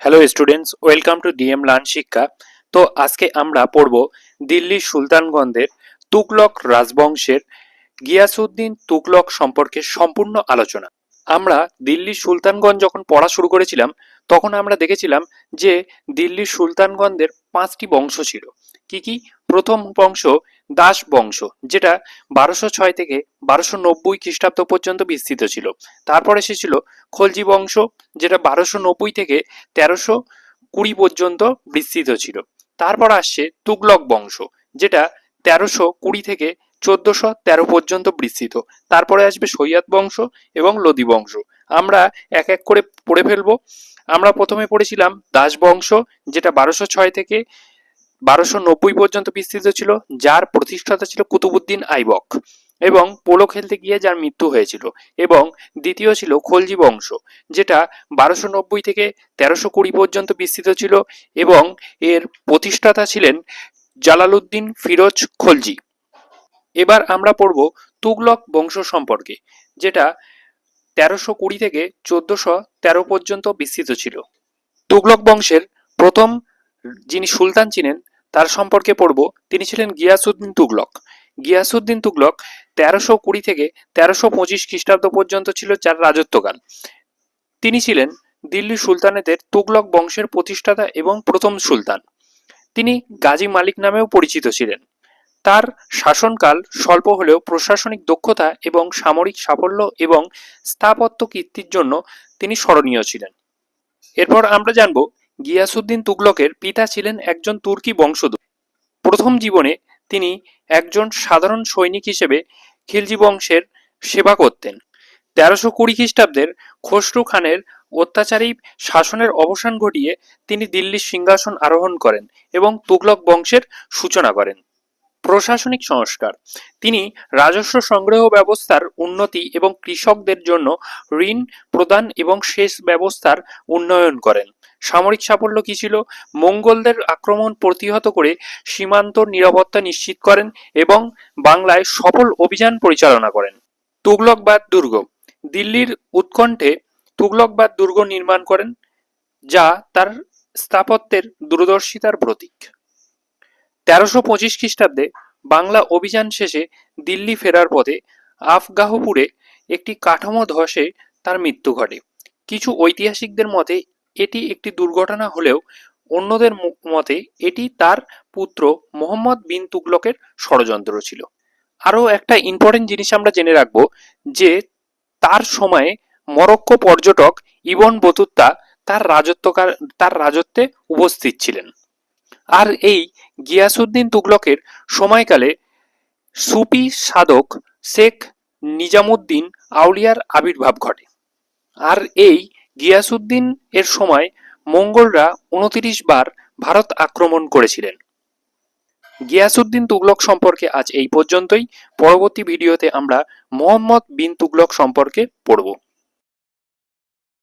Hello students welcome to D M learn Shiksha তো আজকে আমরা পড়ব দিল্লির সুলতানগঞ্জের তুকলক রাজবংশের গিয়াসুদ্দিন তুকলক সম্পর্কে সম্পূর্ণ আলোচনা। আমরা দিল্লির সুলতানগঞ্জ যখন পড়া শুরু করেছিলাম, তখন আমরা দেখেছিলাম যে দিল্লির সুলতানগঞ্জের পাঁচটি বংশ ছিল। কি কি? প্রথম বংশ দাস বংশ, যেটা বারোশো ছয় থেকে বারোশো নব্বই খ্রিস্টাব্দ পর্যন্ত বিস্তৃত ছিল। তারপর এসেছিল খলজি বংশ, যেটা বারোশো নব্বই থেকে তেরোশো কুড়ি পর্যন্ত বিস্তৃত ছিল। তারপর আসছে তুগলক বংশ, যেটা তেরোশো কুড়ি থেকে চোদ্দশো তেরো পর্যন্ত বিস্তৃত। তারপরে আসবে সৈয়দ বংশ এবং লোদি বংশ। আমরা এক এক করে পড়ে ফেলব। আমরা প্রথমে পড়েছিলাম দাস বংশ, যেটা বারোশো ছয় থেকে বারোশো নব্বই পর্যন্ত বিস্তৃত ছিল, যার প্রতিষ্ঠাতা ছিল কুতুবুদ্দিন আইবক এবং পোলো খেলতে গিয়ে যার মৃত্যু হয়েছিল এবং দ্বিতীয় ছিল খলজি বংশ, যেটা বারোশো নব্বই থেকে তেরোশো কুড়ি পর্যন্ত বিস্তৃত ছিল এবং এর প্রতিষ্ঠাতা ছিলেন জালালউদ্দিন ফিরোজ খলজি। এবার আমরা পড়ব তুগলক বংশ সম্পর্কে, যেটা তেরোশো কুড়ি থেকে চোদ্দশো তেরো পর্যন্ত বিস্তৃত ছিল। তুগলক বংশের প্রথম যিনি সুলতান ছিলেন তার সম্পর্কে পড়ব, তিনি ছিলেন গিয়াসুদ্দিন তুগলক। গিয়াসুদ্দিন তুগলক তেরোশো কুড়ি থেকে তেরোশো পঁচিশ খ্রিস্টাব্দ পর্যন্ত ছিল যার রাজত্বকাল। তিনি ছিলেন দিল্লি সুলতানেদের তুগলক বংশের প্রতিষ্ঠাতা এবং প্রথম সুলতান। তিনি গাজী মালিক নামেও পরিচিত ছিলেন। তার শাসনকাল স্বল্প হলেও প্রশাসনিক দক্ষতা এবং সামরিক সাফল্য এবং স্থাপত্য কীর্তির জন্য তিনি স্মরণীয় ছিলেন। এরপর আমরা জানব গিয়াসুদ্দিন তুগলকের পিতা ছিলেন একজন তুর্কি বংশধর। প্রথম জীবনে তিনি একজন সাধারণ সৈনিক হিসেবে খিলজি বংশের সেবা করতেন। তেরোশো কুড়ি খ্রিস্টাব্দের খসরু খানের অত্যাচারী শাসনের অবসান ঘটিয়ে তিনি দিল্লির সিংহাসন আরোহণ করেন এবং তুগলক বংশের সূচনা করেন। প্রশাসনিক সংস্কার। তিনি রাজস্ব সংগ্রহ ব্যবস্থার উন্নতি এবং কৃষকদের জন্য ঋণ প্রদান এবং সেচ ব্যবস্থার উন্নয়ন করেন। সামরিক সাফল্য কি ছিল? মঙ্গলদের আক্রমণ প্রতিহত করে সীমান্ত নিরাপত্তা নিশ্চিত করেন এবং বাংলায় সফল অভিযান পরিচালনা করেন। তুগলকবাদ দুর্গ। দিল্লির উৎকণ্ঠে তুগলকবাদ দুর্গ নির্মাণ করেন, যা তার স্থাপত্যের দূরদর্শিতার প্রতীক। তেরোশো পঁচিশ খ্রিস্টাব্দে বাংলা অভিযান শেষে দিল্লি ফেরার পথে আফগাহপুরে একটি কাঠামো ধসে তার মৃত্যু ঘটে। কিছু ঐতিহাসিকদের মতে, এটি একটি দুর্ঘটনা হলেও অন্যদের মতে, এটি তার পুত্র মোহাম্মদ বিন তুগলকের ষড়যন্ত্র ছিল। আরও একটা ইম্পর্টেন্ট জিনিস আমরা জেনে রাখব যে, তার সময়ে মরক্কো পর্যটক ইবন বতুত্তা তার রাজত্বকার তার রাজত্বে উপস্থিত ছিলেন। আর এই গিয়াসুদ্দিন তুগলকের সময়কালে সুপি সাধক শেখ নিজামুদ্দিন আউলিয়ার আবির্ভাব ঘটে। আর এই গিয়াসুদ্দিন এর সময় মঙ্গলরা উনতিরিশ বার ভারত আক্রমণ করেছিলেন। গিয়াসুদ্দিন তুগলক সম্পর্কে আজ এই পর্যন্তই। পরবর্তী ভিডিওতে আমরা মোহাম্মদ বিন তুগলক সম্পর্কে পড়ব।